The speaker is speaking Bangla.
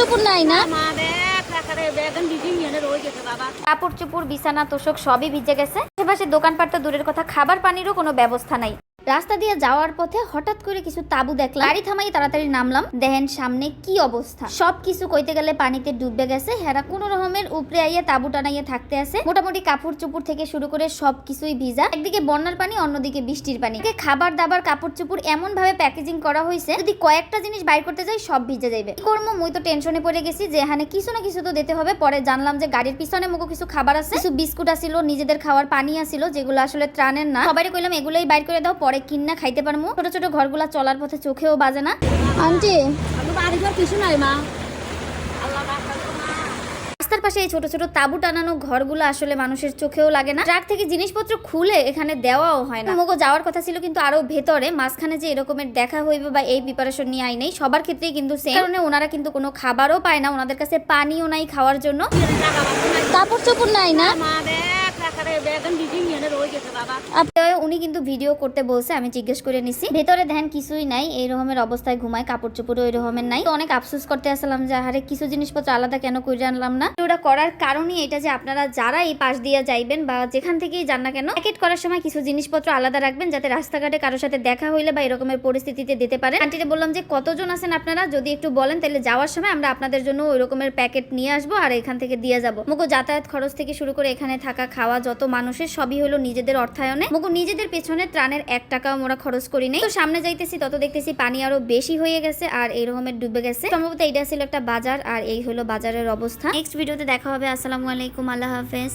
চোপড় নাই না? কাপড় চোপড় বিছানা তোষক সবই ভিজে গেছে। আশেপাশে দোকানপাট তো দূরের কথা খাবার পানিরও কোনো ব্যবস্থা নাই। রাস্তা দিয়ে যাওয়ার পথে হঠাৎ করে কিছু তাবু দেখলাম। গাড়ি থামাই তাড়াতাড়ি নামলাম। দেখেন সামনে কি অবস্থা। সব কিছু কইতে গেলে পানিতে ডুবে গেছে। হেরা কোন রকমের উপরে আইয়া তাবু টানাইয়া থাকতে আছে। মোটামুটি কাপড় চুপুর থেকে শুরু করে সব কিছুই ভিজা। একদিকে বন্যার পানি অন্যদিকে বৃষ্টির পানি। খাবার দাবার কাপড় চুপুর এমন ভাবে প্যাকেজিং করা হয়েছে যদি কয়েকটা জিনিস বাইর করতে যাই সব ভিজে যাবে কি করব মুই তো টেনশনে পড়ে গেছি যে এখানে কিছু না কিছু তো দিতে হবে। পরে জানলাম যে গাড়ির পিছনে মুখো কিছু খাবার আছে। কিছু বিস্কুট আসিল নিজেদের খাওয়ার পানি আসিল যেগুলো আসলে ত্রাণের না। সবাই কইলাম এগুলোই বাইর করে দাও পরে কিন্না খাইতে পারব ছোট ছোট ঘরগুলা চলার পথে চোখেও বাজে না। আন্টি। আমি বাড়ি ঘর কিছু নাই মা। রাস্তার পাশে এই ছোট ছোট তাবু টানানো ঘরগুলো আসলে মানুষের চোখেও লাগে না। ট্রাক থেকে জিনিসপত্র খুলে এখানে দেওয়াও হয় না। মোগো যাওয়ার কথা ছিল কিন্তু আরও ভেতরে। মাঝখানে যে এরকমের দেখা হইবে বা এই প্রিপারেশন নিয়ে আই নেই। সবার ক্ষেত্রেই কিন্তু সেই কারণে ওনারা কিন্তু কোনো খাবারও পায় না। ওনাদের কাছে পানিও নাই খাওয়ার জন্য। কাপড় চোপড় নাই না? উনি কিন্তু ভিডিও করতে বলছে, আমি জিজ্ঞেস করে নিছি। ভেতরে ধ্যান কিছুই নাই, এই রকমের অবস্থায় ঘুমায় কাপড় চোপড় ওই রকমের নাই। অনেক আফসোস করতে আসলাম যে, আহারে, কিছু জিনিসপত্র আলাদা কেন করে আনলাম না? ওটা করার কারণই এটা যে, আপনারা যারা এই পাশ দিয়ে যাইবেন বা যেখান থেকেই যান না কেন, প্যাকেট করার সময় কিছু জিনিসপত্র আলাদা রাখবেন, যাতে রাস্তাঘাটে কারোর সাথে দেখা হইলে বা এরকমের পরিস্থিতিতে দিতে পারে আন্টিকে বললাম যে, কতজন আছেন আপনারা? যদি একটু বলেন, তাহলে যাওয়ার সময় আমরা আপনাদের জন্য ওই রকমের প্যাকেট নিয়ে আসব আর এখান থেকে দিয়ে যাব। মুগো যাতায়াত খরচ থেকে শুরু করে এখানে থাকা, খাওয়া যত মানুষের, সবই হলো নিজেদের অর্থায়নে। মুগু, নিজেদের পেছনে ত্রাণের এক টাকাও মোরা খরচ করি নেই। তো সামনে যাইতেছি, তত দেখতেছি পানি আরও বেশি হয়ে গেছে আর এই রকমের ডুবে গেছে। সম্ভবত এইটা ছিল একটা বাজার আর এই হলো বাজারের অবস্থা। নেক্সট ভিডিওতে দেখা হবে। আসসালামু আলাইকুম, আল্লাহ হাফেজ।